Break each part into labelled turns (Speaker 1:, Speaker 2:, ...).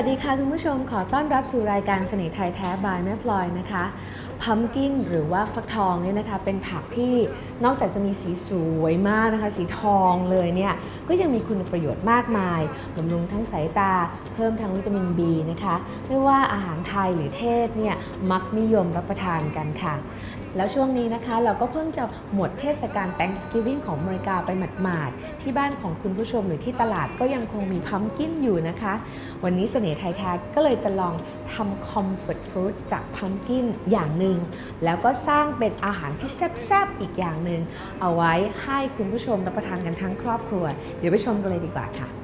Speaker 1: สวัสดีค่ะคุณผู้ชมขอต้อนรับสู่รายการเสน่ห์ไทยแท้บายแม่พลอยนะคะพัมกินหรือว่าฟักทองเนี่ยนะคะ เป็นผักที่นอกจากจะมีสีสวยมากนะคะ สีทองเลยเนี่ยก็ยังมีคุณประโยชน์มากมายบำรุงทั้งสายตา เพิ่มทั้งวิตามิน B นะคะ ไม่ว่าอาหารไทยหรือเทศเนี่ยมักนิยมรับประทานกันค่ะ แล้วช่วงนี้นะคะเราก็เพิ่งจะหมดเทศกาล Thanksgiving ของอเมริกาไปหมาดๆ ที่บ้านของคุณผู้ชมหรือที่ตลาดก็ยังคงมีพัมกินอยู่นะคะ วันนี้เสน่ห์ไทยแท้ก็เลยจะลองทำ comfort food จากพัมกินอย่างหนึ่ง แล้วก็สร้างเป็นอาหารที่แซ่บๆ อีกอย่างหนึ่งเอาไว้ให้คุณผู้ชมรับประทานกันทั้งครอบครัว เดี๋ยวไปชมกันเลยดีกว่าค่ะ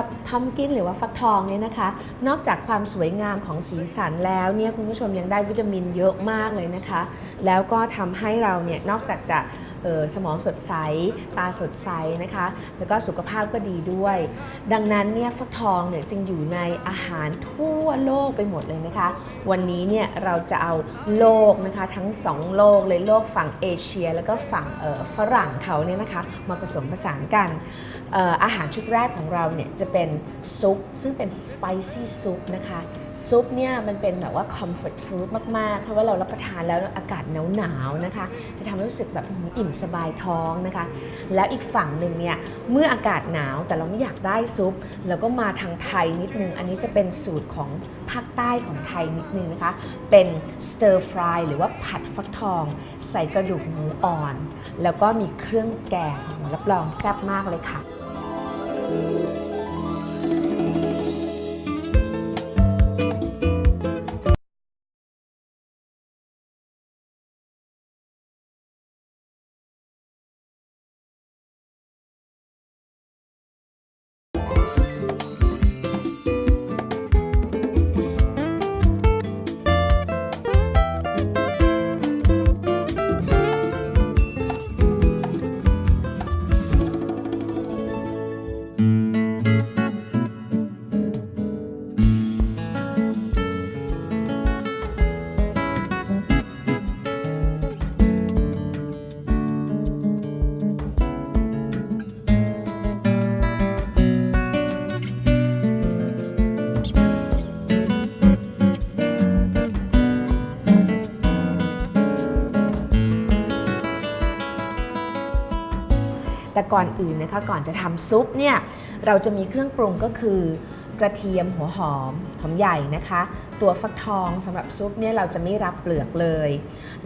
Speaker 1: รับพัมกินหรือว่าฟักทองเนี่ยนะคะ นอกจากความสวยงามของสีสันแล้วเนี่ยคุณผู้ชมยังได้วิตามินเยอะมากเลยนะคะ แล้วก็ทำให้เราเนี่ยนอกจากจะสมองสดใส ตาสดใสนะคะ แล้วก็สุขภาพก็ดีด้วย ดังนั้นเนี่ยฟักทองเนี่ยจึงอยู่ในอาหารทั่วโลกไปหมดเลยนะคะ วันนี้เนี่ยเราจะเอาโลกนะคะทั้งสองโลกเลยโลกฝั่งเอเชีย แล้วก็ฝั่งฝรั่งเขาเนี่ยนะคะมาผสมผสานกัน อาหารชุดแรกของเราเนี่ยจะเป็นซุป ซึ่งเป็นสไปซี่ซุปนะคะ ซุปเนี่ยมันเป็นแบบว่า comfort food มาก ๆ เพราะว่าเรารับประทานแล้วอากาศหนาว ๆ นะคะ จะทำให้รู้สึกแบบอิ่มสบายท้องนะคะ แล้วอีกฝั่งหนึ่งเนี่ย เมื่ออากาศหนาวแต่เราไม่อยากได้ซุป เราก็มาทางไทยนิดนึง อันนี้จะเป็นสูตรของภาคใต้ของไทยนิดนึงนะคะ เป็น stir fry หรือว่าผัดฟักทอง ใส่กระดูกหมูอ่อน แล้วก็มีเครื่องแกงรับรองแซ่บมากเลยค่ะ ก่อนอื่นนะคะก่อนจะทำซุปเนี่ยเราจะมีเครื่องปรุงก็คือกระเทียมหัวหอมหอมใหญ่นะคะ ตัวฟักทองสำหรับซุปเนี่ยเราจะไม่รับเปลือกเลย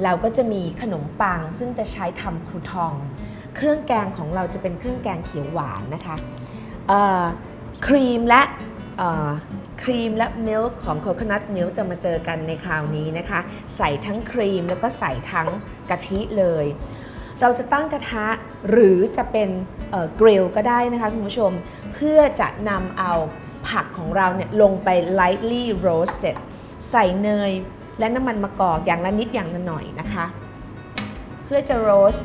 Speaker 1: เราก็จะมีขนมปังซึ่งจะใช้ทำครูทอง เครื่องแกงของเราจะเป็นเครื่องแกงเขียวหวานนะคะครีมและครีมและมิลค์ของโค c o นัทมิลค์จะมาเจอกันในคราวนี้นะคะ ใส่ทั้งครีมแล้วก็ใส่ทั้งกะทิเลย เราจะตั้งกระทะหรือจะเป็นกริลก็ได้นะคะคุณผู้ชม เพื่อจะนำเอาผักของเราเนี่ยลงไป lightly roasted ใส่เนยและน้ำมันมะกอกอย่างละนิดอย่างละหน่อยนะคะ เพื่อจะ roast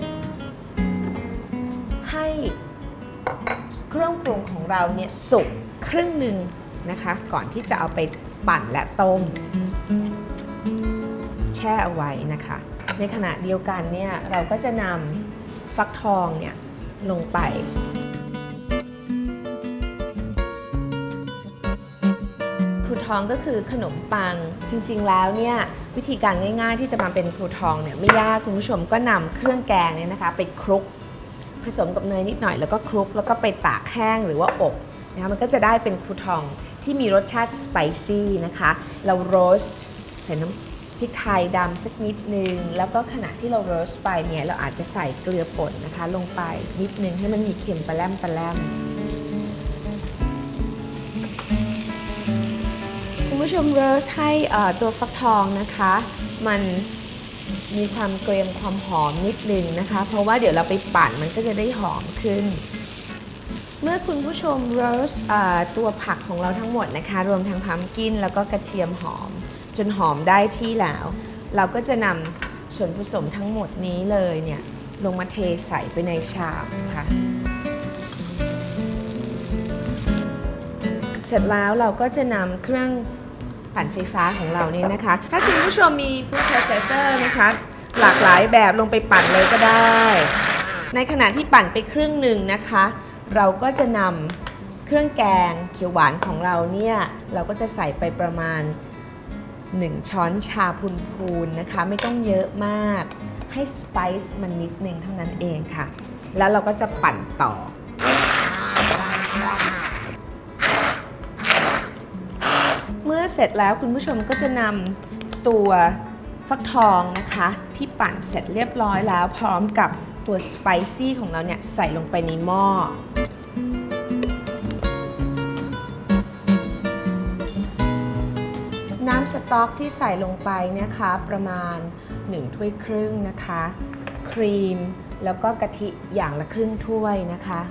Speaker 1: ให้เครื่องปรุงของเราเนี่ยสุกครึ่งหนึ่งนะคะ ก่อนที่จะเอาไปปั่นและต้ม แช่เอาไว้นะคะ ในขณะเดียวกันเนี่ยเราก็จะนำฟักทองเนี่ยลงไปครูทองก็คือขนมปังจริงๆแล้วเนี่ยวิธีการง่าย ๆ ที่จะมาเป็นครูทองเนี่ยไม่ยากคุณผู้ชมก็นำเครื่องแกงเนี่ยนะคะไปคลุกผสมกับเนยนิดหน่อยแล้วก็คลุกแล้วก็ไปตากแห้งหรือว่าอบนะคะมันก็จะได้เป็นครูทองที่มีรสชาติสไปซี่นะคะ เราโรสต์ใส่น้ำ พริกไทยดำสักนิดนึง แล้วก็ขณะที่เราโรสไปเนี่ยเราอาจจะใส่เกลือป่นนะคะ ลงไปนิดนึงให้มันมีเค็มปลาแรมปลาแรมคุณผู้ชมโรสให้ตัวฟักทองนะคะ มันมีความเกรียมความหอมนิดนึงนะคะ เพราะว่าเดี๋ยวเราไปปั่นมันก็จะได้หอมขึ้น เมื่อคุณผู้ชมโรสตัวผักของเราทั้งหมดนะคะ รวมทั้งพัมกินแล้วก็กระเทียมหอม จนหอมได้ที่แล้ว เราก็จะนำส่วนผสมทั้งหมดนี้เลยเนี่ยลงมาเทใส่ไปในชามนะคะเสร็จแล้วเราก็จะนำเครื่องปั่นไฟฟ้าของเรานี่นะคะ ถ้าคุณผู้ชมมี food processor นะคะ หลากหลายแบบลงไปปั่นเลยก็ได้ ในขณะที่ปั่นไปครึ่งหนึ่งนะคะ เราก็จะนำเครื่องแกงเขียวหวานของเราเนี่ย เราก็จะใส่ไปประมาณ 1 ช้อนชาพูนๆนะคะ ไม่ต้องเยอะมาก ให้สไปซ์มันนิดนึงเท่านั้นเองค่ะ แล้วเราก็จะปั่นต่อ เมื่อเสร็จแล้วคุณผู้ชมก็จะนำตัวฟักทองนะคะ ที่ปั่นเสร็จเรียบร้อยแล้วพร้อมกับตัวสไปซี่ของเราเนี่ย ใส่ลงไปในหม้อ สต๊อกที่ใส่ลงไปเนี่ยคะประมาณ 1 ถ้วยครึ่งนะคะ ครีมแล้วก็กะทิอย่างละครึ่งถ้วยนะคะ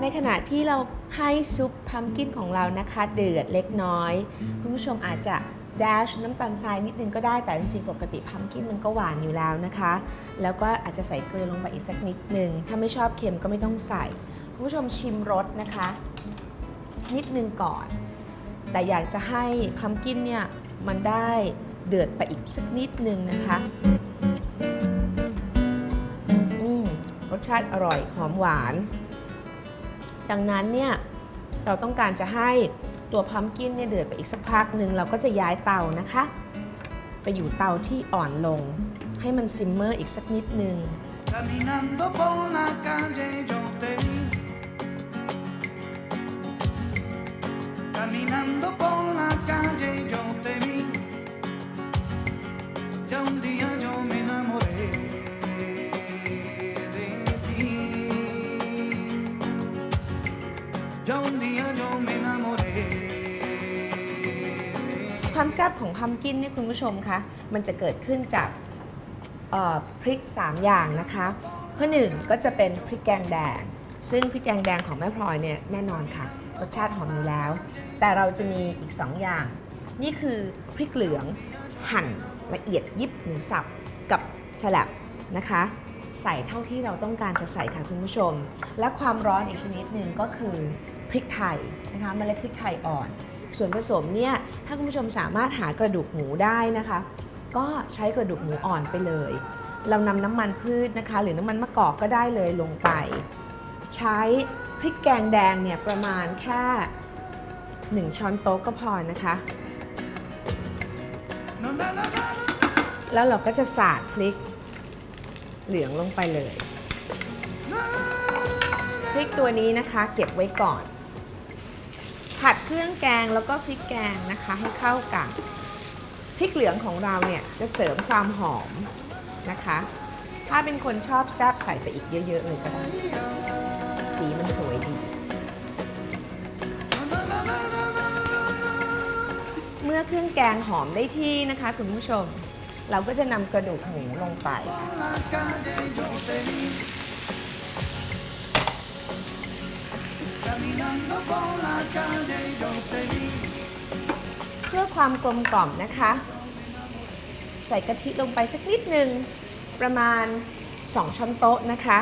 Speaker 1: ในขณะที่เราให้ซุปพัมกินของเรานะคะเดือดเล็กน้อย คุณผู้ชมอาจจะแดชน้ำตาลทรายนิดนึงก็ได้แต่จริงๆปกติพัมกินมันก็หวานอยู่แล้วนะคะ แล้วก็อาจจะใส่เกลือลงไปอีกสักนิดนึง ถ้าไม่ชอบเค็มก็ไม่ต้องใส่ คุณผู้ชมชิมรสนะคะ นิดนึงก่อน แต่อยากจะให้พัมกินเนี่ย มันได้เดือดไปอีกสักนิดนึงนะคะอืมรสชาติอร่อยหอมหวาน ดังนั้นเนี่ยเราต้องการจะให้ตัวพัมกินเนี่ยเดือดไปอีกสักพักหนึ่งเราก็จะย้ายเตานะคะ ไปอยู่เตาที่อ่อนลง ให้มันซิมเมอร์อีกสักนิดนึง
Speaker 2: Caminando por la calle yo te vi. Caminando por la calle yo te vi. Ya un día yo me enamoré de ti. Ya un día yo me enamoré.
Speaker 1: ความแซ่บของพัมกินเนี่ยคุณผู้ชมคะมันจะเกิดขึ้นจากเอ่อพริก 3 อย่างนะคะข้อหนึ่งก็จะเป็นพริกแกงแดง ซึ่งพริกแกงแดงของแม่พลอยเนี่ยแน่นอนค่ะ รสชาติหอมอยู่แล้ว แต่เราจะมีอีก 2 อย่าง นี่คือพริกเหลืองหั่นละเอียดยิบหรือสับกับฉลับนะคะ ใส่เท่าที่เราต้องการจะใส่ค่ะคุณผู้ชม และความร้อนอีกชนิดหนึ่งก็คือพริกไทยนะคะเมล็ดพริกไทยอ่อน ส่วนผสมเนี่ยถ้าคุณผู้ชมสามารถหากระดูกหมูได้นะคะ ก็ใช้กระดูกหมูอ่อนไปเลย เรานำน้ำมันพืชนะคะ หรือน้ำมันมะกอกก็ได้เลยลงไป ใช้ พริกแกงแดงเนี่ยประมาณแค่ 1 ช้อนโต๊ะก็พอนะคะ แล้วเราก็จะสาดพริกเหลืองลงไปเลย พริกตัวนี้นะคะเก็บไว้ก่อน ผัดเครื่องแกงแล้วก็พริกแกงนะคะให้เข้ากันพริกเหลืองของเราเนี่ยจะเสริมความหอมนะคะ ถ้าเป็นคนชอบแซบใส่ไปอีกเยอะ ๆ เลยก็ได้ สีมันสวยดี เมื่อเครื่องแกงหอมได้ที่นะคะ คุณผู้ชม เราก็จะนำกระดูกหมูลงไป เพื่อความกลมกล่อมนะคะ ใส่กะทิลงไปสักนิดหนึ่งประมาณ 2 ช้อนโต๊ะนะคะ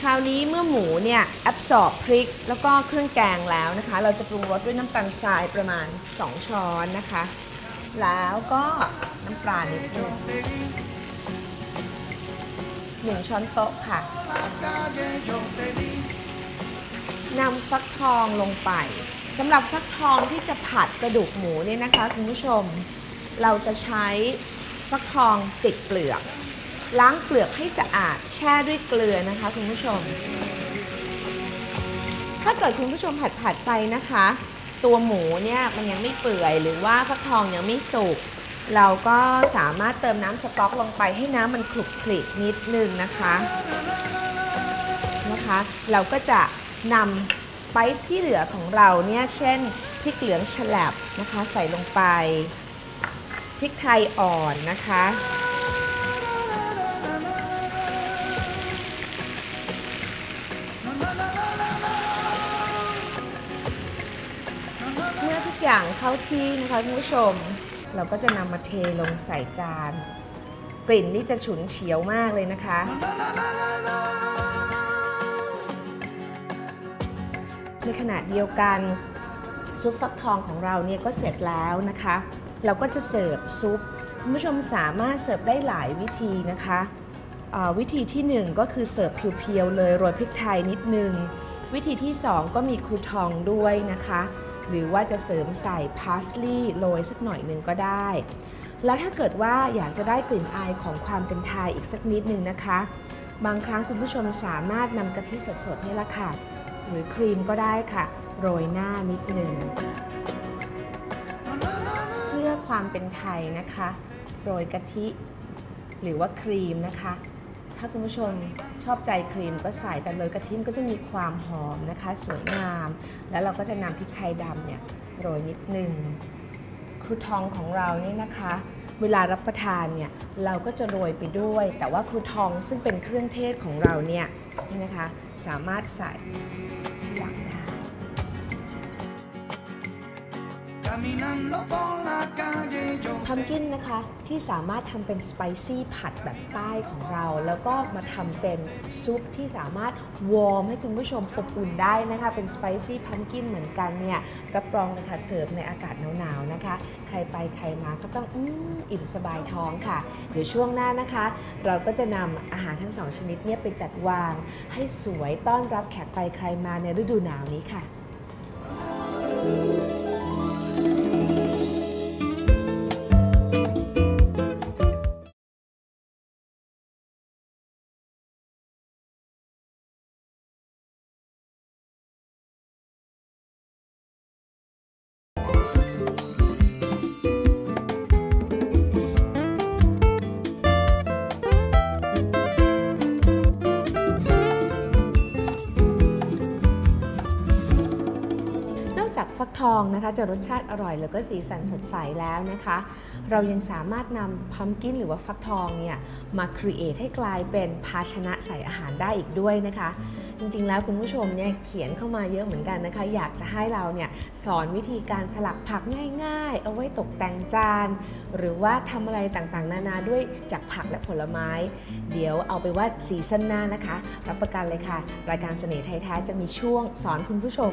Speaker 1: คราวนี้เมื่อหมูเนี่ยแอบสอบพริกแล้วก็เครื่องแกงแล้วนะคะ เราจะปรุงรสด้วยน้ำตาลทรายประมาณ 2 ช้อนนะคะ แล้วก็น้ำปลานิดหนึงหนึ่งช้อนโต๊ะค่ะนำฟักทองลงไปสำหรับฟักทองที่จะผัดกระดูกหมูเนี่ยนะคะคุณผู้ชม เราจะใช้ฟักทองติดเปลือก ล้างเปลือกให้สะอาด แช่ด้วยเกลือนะคะคุณผู้ชม ถ้าเกิดคุณผู้ชมผัดผัดๆไปนะคะ ตัวหมูเนี่ยมันยังไม่เปื่อยหรือว่าฟักทองยังไม่สุกเราก็สามารถเติมน้ำสต๊อกลงไปให้น้ำมันคลุกคลิกนิดนึงนะคะนะคะ เราก็จะนำสไปซ์ที่เหลือของเราเนี่ยเช่นพริกเหลืองฉลับนะคะ ใส่ลงไปพริกไทยอ่อนนะคะ อย่างเข้าที่นะคะคุณผู้ชม เราก็จะนำมาเทลงใส่จาน กลิ่นนี่จะฉุนเฉียวมากเลยนะคะ ในขณะเดียวกันซุปฟักทองของเราเนี่ยก็เสร็จแล้วนะคะ เราก็จะเสิร์ฟซุปคุณผู้ชมสามารถเสิร์ฟได้หลายวิธีนะคะวิธีที่หนึ่งก็คือเสิร์ฟเพียวๆเลยโรยพริกไทยนิดนึง วิธีที่สองก็มีครูทองด้วยนะคะ หรือว่าจะเสริมใส่พาสลีย์โรยสักหน่อยหนึ่งก็ได้ แล้วถ้าเกิดว่าอยากจะได้กลิ่นอายของความเป็นไทยอีกสักนิดนึงนะคะ บางครั้งคุณผู้ชมสามารถนำกะทิสดๆนี่ละค่ะ หรือครีมก็ได้ค่ะ โรยหน้านิดหนึ่งเพื่อความเป็นไทยนะคะ โรยกะทิ หรือว่าครีมนะคะ ถ้าคุณผู้ชมชอบใจครีมก็ใส่แต่เลยกระทิมก็จะมีความหอมนะคะ สวยงาม แล้วเราก็จะนำพริกไทยดำเนี่ยโรยนิดหนึ่งครูทองของเรานี่นะคะ เวลารับประทานเนี่ยเราก็จะโรยไปด้วย แต่ว่าครูทองซึ่งเป็นเครื่องเทศของเราเนี่ยนี่นะคะ สามารถใส่ทีหลัง พัมกินนะคะที่สามารถทำเป็นสไปซี่ผัดแบบใต้ของเรา แล้วก็มาทำเป็นซุปที่สามารถวอร์มให้คุณผู้ชมอบอุ่นได้นะคะ เป็นสไปซี่พัมกินเหมือนกันเนี่ยรับรองเลยค่ะเสิร์ฟในอากาศหนาวๆนะคะ ใครไปใครมาก็ต้องอมอิ่มสบายท้องค่ะ เดี๋ยวช่วงหน้านะคะ เราก็จะนำอาหารทั้งสองชนิดเนี่ยไปจัดวาง ให้สวยต้อนรับแขกไปใครมาในฤดูหนาวนี้ค่ะ จากฟักทองนะคะจะรสชาติอร่อย แล้วก็สีสันสดใสแล้วนะคะ เรายังสามารถนำพัมกินหรือว่าฟักทองเนี่ยมาครีเอทให้กลายเป็นภาชนะใส่อาหารได้อีกด้วยนะคะ จริงๆ แล้วคุณผู้ชมเนี่ยเขียนเข้ามาเยอะเหมือนกันนะคะ อยากจะให้เราเนี่ยสอนวิธีการสลักผักง่าย ๆ เอาไว้ตกแต่งจาน หรือว่าทำอะไรต่างๆ นานาด้วยจากผักและผลไม้ เดี๋ยวเอาไปว่าซีซั่นหน้านะคะ รับประกันเลยค่ะ รายการเสน่ห์ไทยแท้จะมีช่วงสอนคุณผู้ชม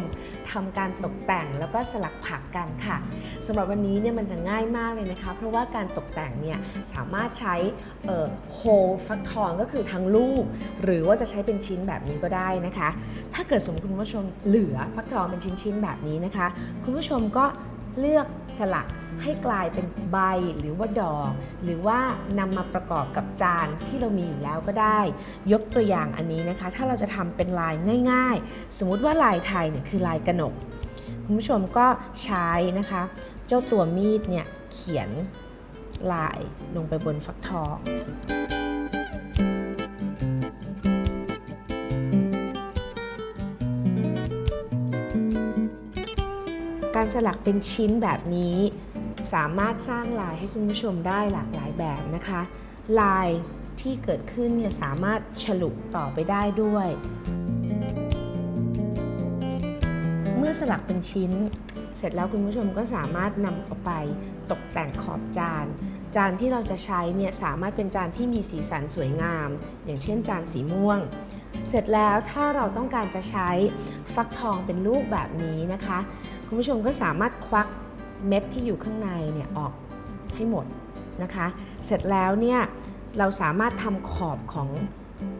Speaker 1: ทำการตกแต่งแล้วก็สลักผักกันค่ะสำหรับวันนี้เนี่ยมันจะง่ายมากเลยนะคะ เพราะว่าการตกแต่งเนี่ยสามารถใช้โฮฟักทองก็คือทั้งลูก หรือว่าจะใช้เป็นชิ้นแบบนี้ก็ได้นะคะ ถ้าเกิดสมมติคุณผู้ชมเหลือฟักทองเป็นชิ้นๆแบบนี้นะคะ คุณผู้ชมก็เลือกสลักให้กลายเป็นใบหรือว่าดอก หรือว่านำมาประกอบกับจานที่เรามีอยู่แล้วก็ได้ ยกตัวอย่างอันนี้นะคะ ถ้าเราจะทำเป็นลายง่าย ๆ สมมติว่าลายไทยเนี่ยคือลายกระหนก คุณผู้ชมก็ใช้นะคะ เจ้าตัวมีดเนี่ยเขียนลายลงไปบนฟักทอง สลักเป็นชิ้นแบบนี้ สามารถสร้างลายให้คุณผู้ชมได้หลากหลายแบบนะคะ ลายที่เกิดขึ้นเนี่ยสามารถฉลุต่อไปได้ด้วย เมื่อสลักเป็นชิ้น เสร็จแล้วคุณผู้ชมก็สามารถนำเอาไปตกแต่งขอบจาน จานที่เราจะใช้เนี่ยสามารถเป็นจานที่มีสีสันสวยงาม อย่างเช่นจานสีม่วง เสร็จแล้วถ้าเราต้องการจะใช้ฟักทองเป็นลูกแบบนี้นะคะ คุณผู้ชมก็สามารถควักเม็ดที่อยู่ข้างในเนี่ยออกให้หมดนะคะ เสร็จแล้วเนี่ยเราสามารถทำขอบของ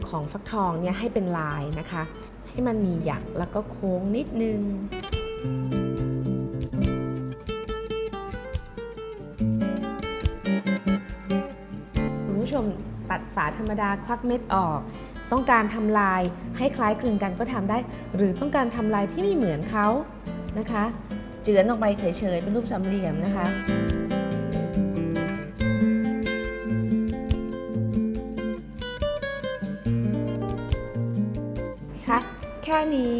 Speaker 1: ของฟักทองเนี่ยให้เป็นลายนะคะ ให้มันมีหยักแล้วก็โค้งนิดนึง คุณผู้ชมตัดฝาธรรมดาควักเม็ดออก ต้องการทำลายให้คล้ายคลึงกันก็ทำได้ หรือต้องการทำลายที่ไม่เหมือนเขา นะคะ เจือนออกไปเฉยๆเป็นรูปสามเหลี่ยมนะคะ ค่ะ แค่นี้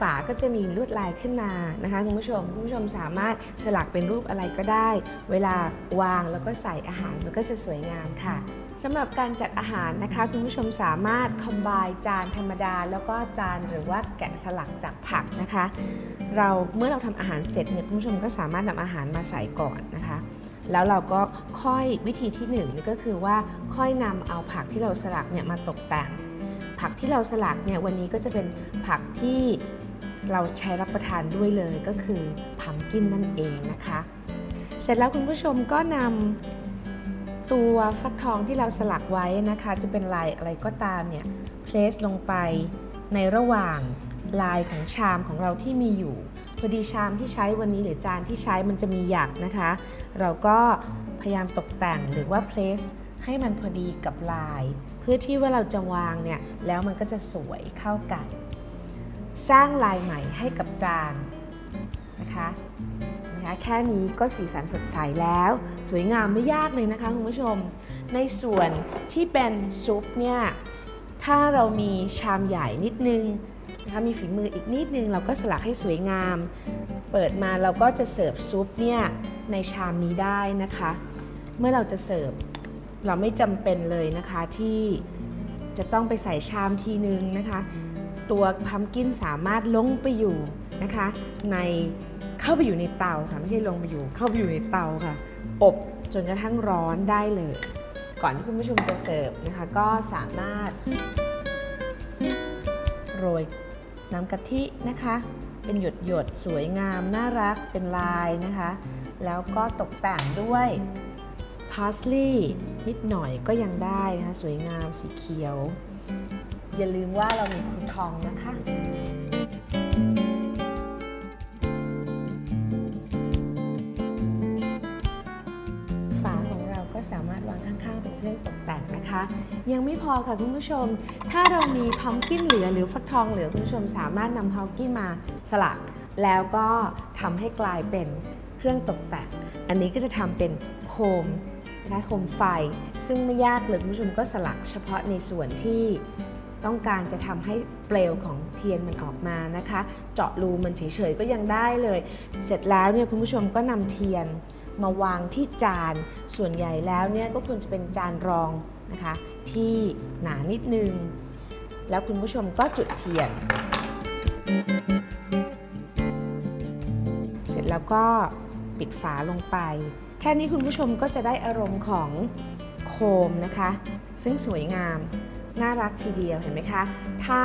Speaker 1: ฝาก็จะมีลวดลายขึ้นมานะคะคุณผู้ชมคุณผู้ชมสามารถสลักเป็นรูปอะไรก็ได้ เวลาวางแล้วก็ใส่อาหารมันก็จะสวยงามค่ะสำหรับการจัดอาหารนะคะคุณผู้ชมสามารถคอมไบจานธรรมดา แล้วก็จานหรือว่าแกะสลักจากผักนะคะ เราเมื่อเราทำอาหารเสร็จเนี่ยคุณผู้ชมก็สามารถนำอาหารมาใส่ก่อนนะคะแล้วเราก็ค่อยวิธีที่หนึ่งนี่ก็คือว่าค่อยนำเอาผักที่เราสลักเนี่ยมาตกแต่ง ผักที่เราสลักเนี่ยวันนี้ก็จะเป็นผักที่ เราใช้รับประทานด้วยเลยก็คือพัมกินนั่นเองนะคะ เสร็จแล้วคุณผู้ชมก็นำตัวฟักทองที่เราสลักไว้นะคะ จะเป็นลายอะไรก็ตามเนี่ยเพลสลงไปในระหว่างลายของชามของเราที่มีอยู่พอดีชามที่ใช้วันนี้หรือจานที่ใช้มันจะมีหยักนะคะ เราก็พยายามตกแต่งหรือว่าเพลสให้มันพอดีกับลาย เพื่อที่ว่าเราจะวางเนี่ยแล้วมันก็จะสวยเข้ากัน สร้างลายใหม่ให้กับจานนะคะนะคะแค่นี้ก็สีสันสดใสแล้ว สวยงามไม่ยากเลยนะคะคุณผู้ชม ในส่วนที่เป็นซุปเนี่ยถ้าเรามีชามใหญ่นิดนึงนะคะมีฝีมืออีกนิดนึงเราก็สลักให้สวยงาม เปิดมาเราก็จะเสิร์ฟซุปเนี่ยในชามนี้ได้นะคะ เมื่อเราจะเสิร์ฟเราไม่จำเป็นเลยนะคะที่จะต้องไปใส่ชามทีนึงนะคะ ตัวพัมกินสามารถลงไปอยู่นะคะในเข้าไปอยู่ในเตาค่ะไม่ใช่ลงไปอยู่ เข้าไปอยู่ในเตาค่ะ อบจนกระทั่งร้อนได้เลย ก่อนที่คุณผู้ชมจะเสิร์ฟนะคะก็สามารถ โรยน้ำกะทินะคะ เป็นหยดหยดสวยงาม น่ารักเป็นลายนะคะ แล้วก็ตกแต่งด้วยพาสลีย์นิดหน่อยก็ยังได้นะคะสวยงามสีเขียว อย่าลืมว่าเรามีคูทองนะคะฝาของเราก็สามารถวางข้างๆเป็นเครื่องตกแต่งนะคะ ยังไม่พอค่ะคุณผู้ชม ถ้าเรามีพัมกินเหลือหรือฟักทองเหลือคุณผู้ชมสามารถนำพัมกินมาสลัก แล้วก็ทำให้กลายเป็นเครื่องตกแต่ง อันนี้ก็จะทำเป็นโคมนะคะโคมไฟ ซึ่งไม่ยากเลยคุณผู้ชมก็สลักเฉพาะในส่วนที่ ต้องการจะทำให้เปลวของเทียนมันออกมานะคะ เจาะรูมันเฉยๆก็ยังได้เลย เสร็จแล้วเนี่ยคุณผู้ชมก็นำเทียนมาวางที่จานส่วนใหญ่แล้วเนี่ยก็ควรจะเป็นจานรองนะคะ ที่หนานิดนึง แล้วคุณผู้ชมก็จุดเทียน เสร็จแล้วก็ปิดฝาลงไป แค่นี้คุณผู้ชมก็จะได้อารมณ์ของโคมนะคะ ซึ่งสวยงาม น่ารักทีเดียวเห็นไหมคะ ถ้า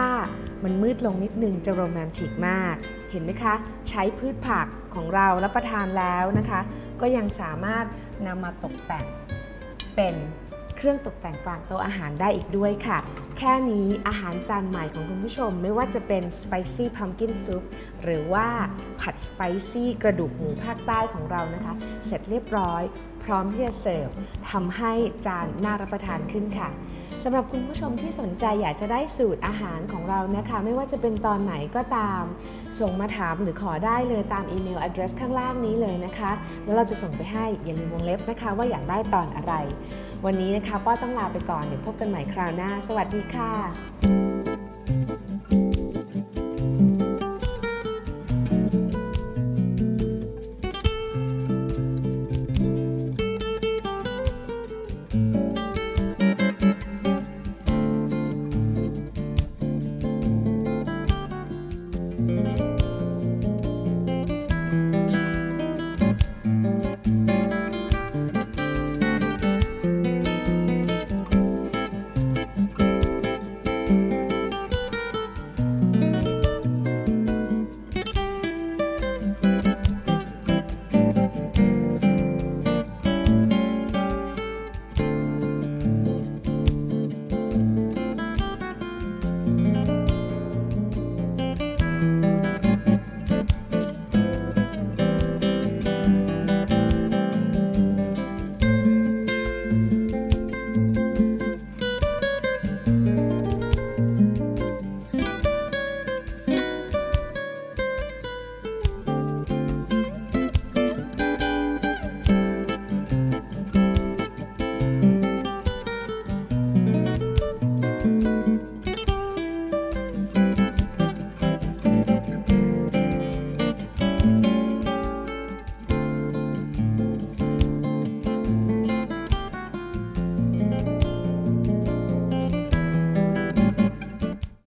Speaker 1: มันมืดลงนิดนึงจะโรแมนติกมาก เห็นไหมคะ ใช้พืชผักของเรารับประทานแล้วนะคะ ก็ยังสามารถนำมาตกแต่งเป็นเครื่องตกแต่งกลางโต๊ะอาหารได้อีกด้วยค่ะ แค่นี้อาหารจานใหม่ของคุณผู้ชม ไม่ว่าจะเป็น spicy pumpkin soup หรือว่าผัด spicy กระดูกหมูภาคใต้ของเรานะคะ เสร็จเรียบร้อย ร้อมที่จะเสิร์ฟทำให้จานน่ารับประทานขึ้นค่ะสำหรับคุณผู้ชมที่สนใจอยากจะได้สูตรอาหารของเรานะคะ ไม่ว่าจะเป็นตอนไหนก็ตาม ส่งมาถามหรือขอได้เลยตามอีเมล address ข้างล่างนี้เลยนะคะ แล้วเราจะส่งไปให้อย่าลืมวงเล็บนะคะ ว่าอยากได้ตอนอะไร วันนี้นะคะป้อต้องลาไปก่อนเดี๋ยวพบกันใหม่คราวหน้า สวัสดีค่ะ